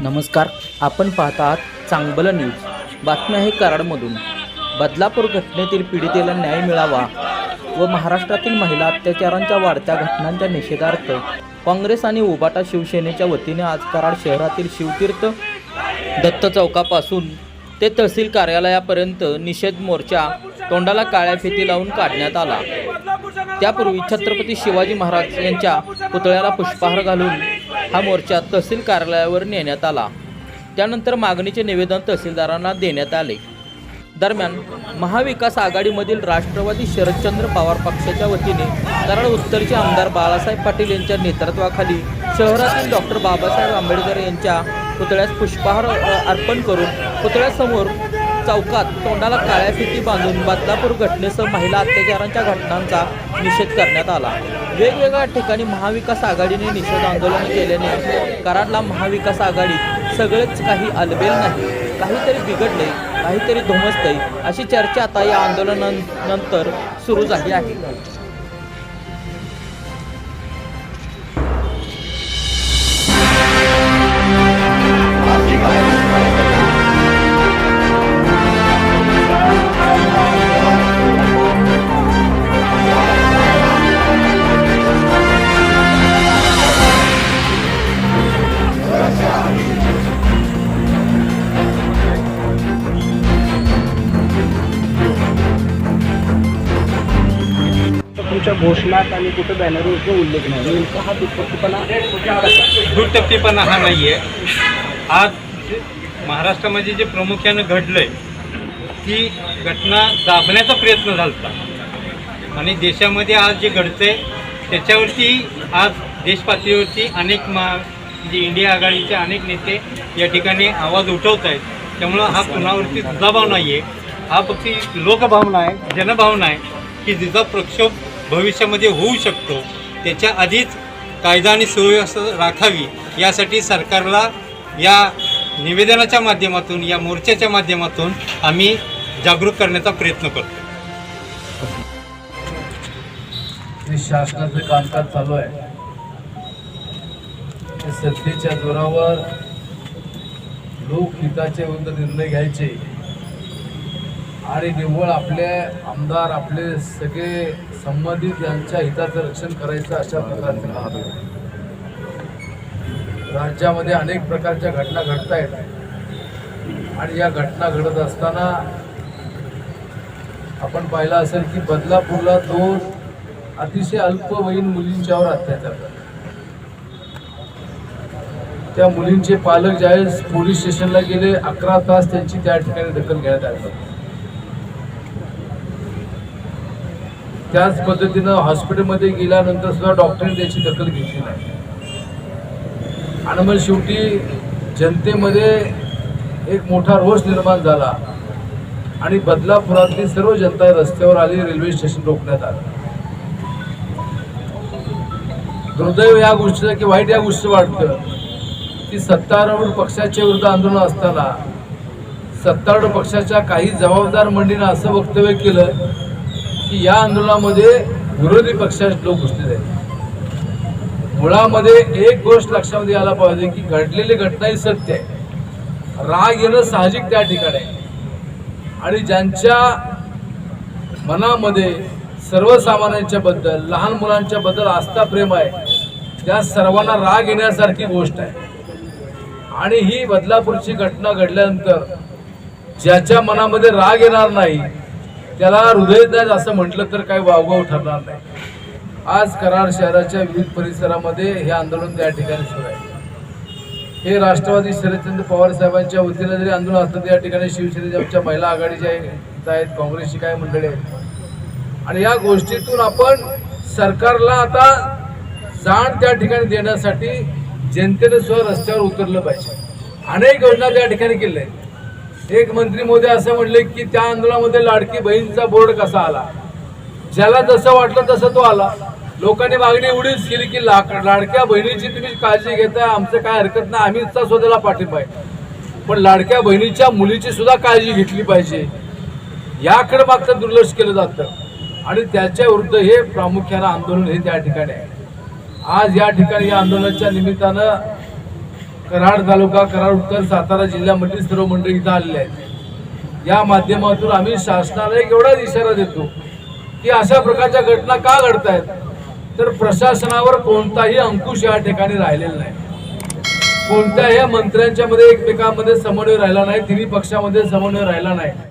नमस्कार आपण पाहत आहात चांगलं न्यूज. बातमी आहे कराडमधून. बदलापूर घटनेतील पीडितेला न्याय मिळावा व महाराष्ट्रातील महिला अत्याचारांच्या वाढत्या घटनांच्या निषेधार्थ काँग्रेस आणि उबाटा शिवसेनेच्या वतीने आज कराड शहरातील शिवतीर्थ दत्त चौकापासून ते तहसील कार्यालयापर्यंत निषेध मोर्चा तोंडाला काळ्या फिती लावून काढण्यात आला. त्यापूर्वी छत्रपती शिवाजी महाराज यांच्या पुतळ्याला पुष्पहार घालून हा मोर्चा तहसील कार्यालयावर नेण्यात आला. त्यानंतर मागणीचे निवेदन तहसीलदारांना देण्यात आले. दरम्यान महाविकास आघाडीमधील राष्ट्रवादी शरदचंद्र पवार पक्षाच्या वतीने कराड उत्तरचे आमदार बाळासाहेब पाटील यांच्या नेतृत्वाखाली शहरातील डॉक्टर बाबासाहेब आंबेडकर यांच्या पुतळ्यास पुष्पहार अर्पण करून पुतळ्यासमोर चौकात तोंडाला काळ्या फिती बांधून बदलापूर घटनेसह महिला अत्याचारांच्या घटनांचा निषेध करण्यात आला. वेगवेगळ्या ठिकाणी महाविकास आघाडीने निषेध आंदोलन केल्याने कराडला महाविकास आघाडीत सगळेच काही अलबेल नाही काहीतरी बिघडले काहीतरी धुमसतंय अशी चर्चा आता या आंदोलनानंतर सुरू झाली आहे. कुठं घोषणात आणि कुठं बॅनरवर उल्लेख नाही नेमका हा दुष्पत्तीपणा दुर्टप्पीपणा हा नाही आहे आज महाराष्ट्रामध्ये जे प्रामुख्यानं घडलं आहे ती घटना दाबण्याचा प्रयत्न झाला होता आणि देशामध्ये आज जे घडतंय त्याच्यावरती आज देशपातळीवरती अनेक मा म्हणजे इंडिया आघाडीचे अनेक नेते या ठिकाणी आवाज उठवत आहेत. त्यामुळं हा कुणावरती दबाव नाही आहे हा फक्त लोकभावना आहे जनभावना आहे की जिचा प्रक्षोभ भविष्यामध्ये होऊ शकतो. त्याच्या आधीच कायदा आणि सुव्यवस्था राखावी यासाठी सरकारला या निवेदनाच्या माध्यमातून या मोर्चाच्या माध्यमातून आम्ही जागरूक करण्याचा प्रयत्न करतो. जे शासनाचं कामकाज चालू आहे. सत्तेच्या जोरावर लोकहिताचे विरुद्ध निर्णय घ्यायचे. आणि निव्वळ आपले आमदार आपले सगळे संबंधित यांच्या हिताचं रक्षण करायचं अशा प्रकारचं काम राज्यामध्ये अनेक प्रकारच्या घटना घडत आहेत. आणि या घटना घडत असताना आपण पाहिलं असेल की बदलापूरला दोन अतिशय अल्पवयीन मुलींच्यावर अत्याचार करतात त्या मुलींचे पालक ज्यावेळेस पोलीस स्टेशनला गेले अकरा तास त्यांची त्या ठिकाणी दखल घेण्यात आली. त्याच पद्धतीनं हॉस्पिटलमध्ये गेल्यानंतर सुद्धा डॉक्टरने त्याची दखल घेतली नाही. आणि मग शेवटी जनतेमध्ये एक मोठा रोष निर्माण झाला आणि बदलापुरातली सर्व जनता रस्त्यावर आली रेल्वे स्टेशन रोखण्यात आलं. दुर्दैव या गोष्टीचं की वाईट या गोष्टी वाटतं. की सत्तारूढ पक्षाच्या विरुद्ध आंदोलन असताना सत्तारूढ पक्षाच्या काही जबाबदार मंडळीनं असं वक्तव्य केलं की या आंदोलनामध्ये विरोधी पक्षाचे लोक घुसलेले आहेत. मुळामध्ये एक गोष्ट लक्षामध्ये यायला पाहिजे की घडलेली घटना ही सत्य आहे. राग येणं साहजिक त्या ठिकाणी आहे. आणि ज्यांच्या मनामध्ये सर्वसामान्यांच्या बद्दल लहान मुलांच्या बद्दल आस्था प्रेम आहे त्या सर्वांना राग येण्यासारखी गोष्ट आहे. आणि ही बदलापूरची घटना घडल्यानंतर ज्याच्या मनामध्ये राग येणार नाही त्याला हृदयदाज असं म्हटलं तर काही वावगाव ठरणार नाही. आज कराड शहराच्या विविध परिसरामध्ये हे आंदोलन त्या ठिकाणी सुरू आहे. हे राष्ट्रवादी शरदचंद्र पवार साहेबांच्या वतीनं जरी आंदोलन असतं त्या ठिकाणी शिवसेनेच्या आमच्या महिला आघाडीच्या आहेत काँग्रेसची काही मंडळी आहेत. आणि या गोष्टीतून आपण सरकारला आता जाण त्या ठिकाणी देण्यासाठी जनतेने सुद्धा रस्त्यावर उतरलं पाहिजे. अनेक योजना त्या ठिकाणी केल्या आहेत. एक मंत्री मोदी असं म्हणले की त्या आंदोलनामध्ये लाडकी बहीणचा बोर्ड कसा आला? ज्याला जसं वाटलं तसं तो आला. लोकांनी मागणी एवढीच केली की लाक लाडक्या बहिणीची तुम्ही काळजी घेता आमचं काय हरकत नाही आम्ही स्वतःला पाठिंबा आहे. पण लाडक्या बहिणीच्या मुलीची सुद्धा काळजी घेतली पाहिजे. याकडे मात्र दुर्लक्ष केलं जातं. आणि त्याच्या विरुद्ध हे प्रामुख्यानं आंदोलन हे त्या ठिकाणी आहे. आज या ठिकाणी या आंदोलनाच्या निमित्तानं कराड तालुका कराड उत्तर सातारा जिल्ह्यामधील सर्व मंडळी इथं आलेले आहेत. या माध्यमातून आम्ही शासनाला एक एवढाच इशारा देतो की अशा प्रकारच्या घटना का घडत आहेत तर प्रशासनावर कोणताही अंकुश या ठिकाणी राहिलेला नाही. कोणत्याही मंत्र्यांच्या मध्ये एकमेकांमध्ये समन्वय राहिला नाही तिन्ही पक्षामध्ये समन्वय राहिला नाही.